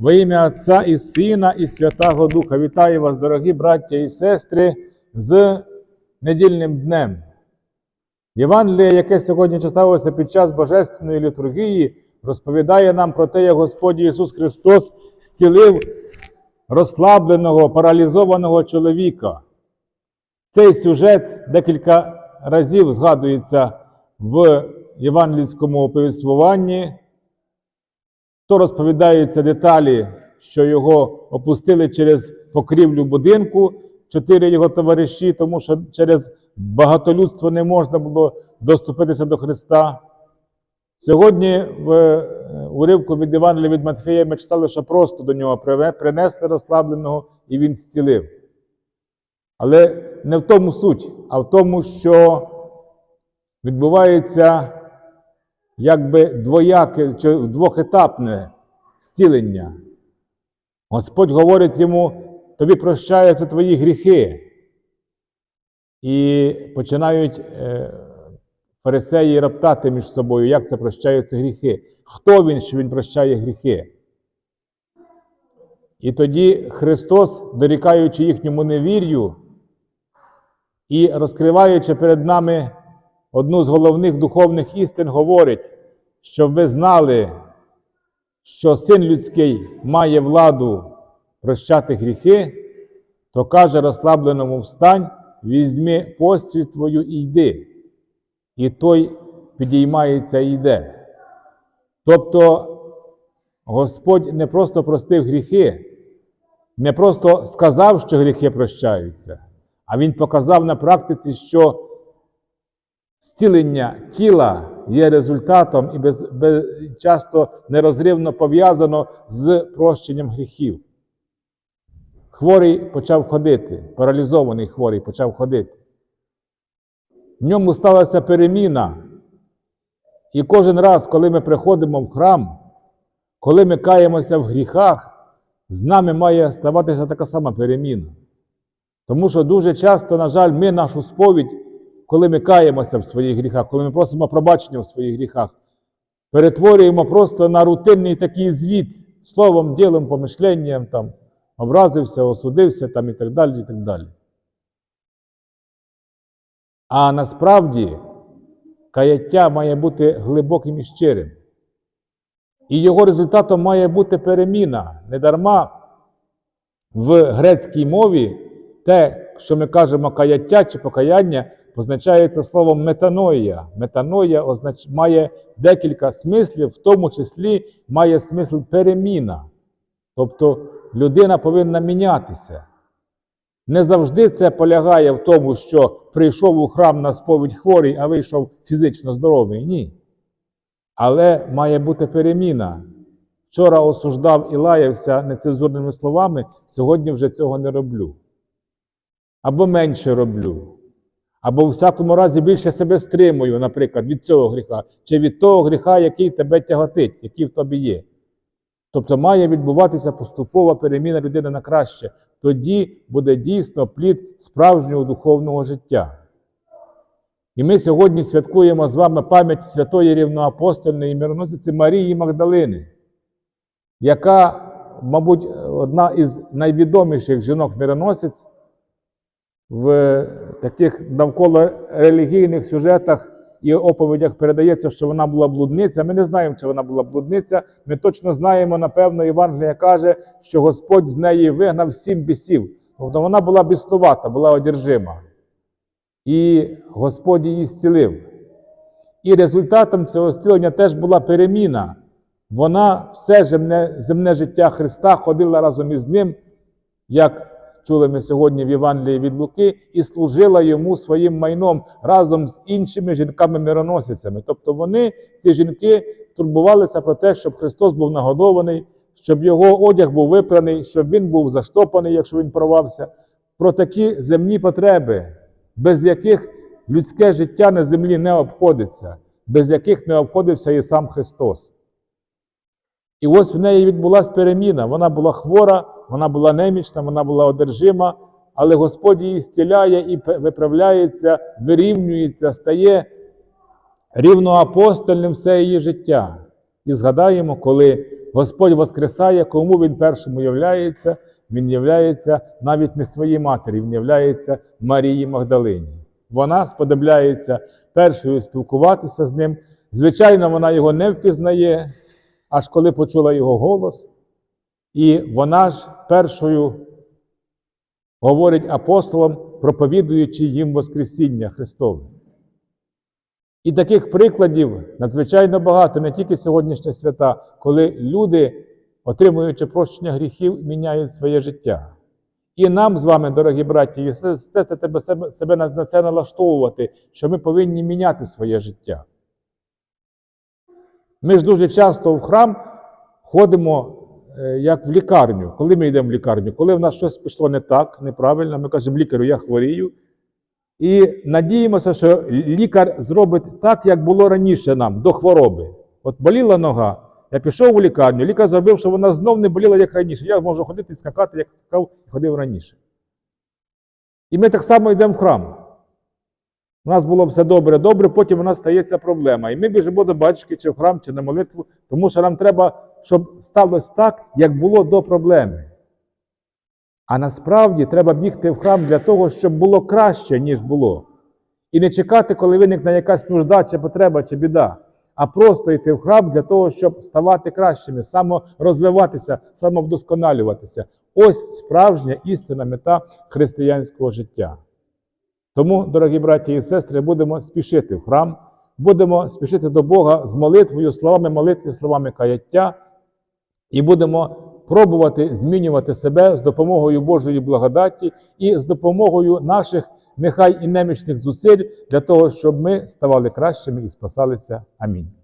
Во ім'я Отця і Сина, і Святого Духа. Вітаю вас, дорогі браття і сестри, з недільним днем. Євангеліє, яке сьогодні читалося під час Божественної літургії, розповідає нам про те, як Господь Ісус Христос зцілив розслабленого, паралізованого чоловіка. Цей сюжет декілька разів згадується в євангельському оповідствуванні. То розповідаються деталі, що його опустили через покрівлю будинку, чотири його товариші, тому що через багатолюдство не можна було доступитися до Христа. Сьогодні в е, уривку від Євангелія від Матфея ми читали, що просто до нього принесли розслабленого і він зцілив. Але не в тому суть, а в тому, що відбувається якби двояке чи двохетапне зцілення. Господь говорить йому, тобі прощаються твої гріхи. І починають е, фарисеї роптати між собою, як це прощаються гріхи. Хто він, що він прощає гріхи? І тоді Христос, дорікаючи їхньому невір'ю і розкриваючи перед нами одну з головних духовних істин, говорить, щоб ви знали, що син людський має владу прощати гріхи, то каже розслабленому встань, візьми постіль твою і йди. І той підіймається і йде. Тобто Господь не просто простив гріхи, не просто сказав, що гріхи прощаються, а Він показав на практиці, що зцілення тіла є результатом і без, без, часто нерозривно пов'язано з прощенням гріхів. Хворий почав ходити, паралізований хворий почав ходити. В ньому сталася переміна. І кожен раз, коли ми приходимо в храм, коли ми каємося в гріхах, з нами має ставатися така сама переміна. Тому що дуже часто, на жаль, ми нашу сповідь, коли ми каємося в своїх гріхах, коли ми просимо пробачення в своїх гріхах, перетворюємо просто на рутинний такий звіт словом, ділом, помишленням, там, образився, осудився там, і так далі. і так далі. А насправді каяття має бути глибоким і щирим. І його результатом має бути переміна. Недарма в грецькій мові те, що ми кажемо каяття чи покаяння, позначається словом метаноя. Метаноя означ... має декілька смислів, в тому числі має смисл переміна. Тобто людина повинна мінятися. Не завжди це полягає в тому, що прийшов у храм на сповідь хворий, а вийшов фізично здоровий. Ні. Але має бути переміна. Вчора осуждав і лаявся нецензурними словами, сьогодні вже цього не роблю. Або менше роблю. Або, у всякому разі, більше себе стримую, наприклад, від цього гріха, чи від того гріха, який тебе тяготить, який в тобі є. Тобто має відбуватися поступова переміна людини на краще. Тоді буде дійсно плід справжнього духовного життя. І ми сьогодні святкуємо з вами пам'ять святої рівноапостольної мироносиці Марії Магдалини, яка, мабуть, одна із найвідоміших жінок-мироносиць в таких навколо релігійних сюжетах і оповідях передається, що вона була блудниця. Ми не знаємо, чи вона була блудниця. Ми точно знаємо, напевно, Євангелія каже, що Господь з неї вигнав сім бісів. Тобто вона була біснувата, була одержима. І Господь її зцілив. І результатом цього зцілення теж була переміна. Вона все земне, земне життя Христа ходила разом із ним, як чули ми сьогодні в Євангелії від Луки, і служила йому своїм майном разом з іншими жінками-мироносицями. Тобто вони, ці жінки, турбувалися про те, щоб Христос був нагодований, щоб його одяг був випраний, щоб він був заштопаний, якщо він порвався. Про такі земні потреби, без яких людське життя на землі не обходиться, без яких не обходився і сам Христос. І ось в неї відбулася переміна. Вона була хвора, вона була немічна, вона була одержима, але Господь її зціляє і виправляється, вирівнюється, стає рівноапостольним все її життя. І згадаємо, коли Господь воскресає, кому Він першому являється, Він являється навіть не своїй матері, Він являється Марії Магдалині. Вона сподобляється першою спілкуватися з ним. Звичайно, вона його не впізнає, аж коли почула його голос. І вона ж першою говорить апостолам, проповідуючи їм Воскресіння Христове. І таких прикладів надзвичайно багато, не тільки сьогоднішня свята, коли люди, отримуючи прощення гріхів, міняють своє життя. І нам з вами, дорогі браті, і це, це тебе себе, на це налаштовувати, що ми повинні міняти своє життя. Ми ж дуже часто в храм ходимо е, як в лікарню. Коли ми йдемо в лікарню, коли в нас щось пішло не так, неправильно, ми кажемо лікарю, я хворію. І надіємося, що лікар зробить так, як було раніше нам, до хвороби. От боліла нога, я пішов у лікарню, лікар зробив, що вона знов не боліла, як раніше. Я можу ходити і скакати, як скакав ходив раніше. І ми так само йдемо в храм. У нас було все добре, добре, потім у нас стається проблема. І ми біжимо до батюшки, чи в храм, чи на молитву, тому що нам треба, щоб сталося так, як було до проблеми. А насправді треба бігти в храм для того, щоб було краще, ніж було. І не чекати, коли виникне якась нужда, чи потреба, чи біда, а просто йти в храм для того, щоб ставати кращими, саморозвиватися, самовдосконалюватися. Ось справжня істинна мета християнського життя. Тому, дорогі браті і сестри, будемо спішити в храм, будемо спішити до Бога з молитвою, словами молитви, словами каяття, і будемо пробувати змінювати себе з допомогою Божої благодаті і з допомогою наших, нехай і немічних зусиль для того, щоб ми ставали кращими і спасалися. Амінь.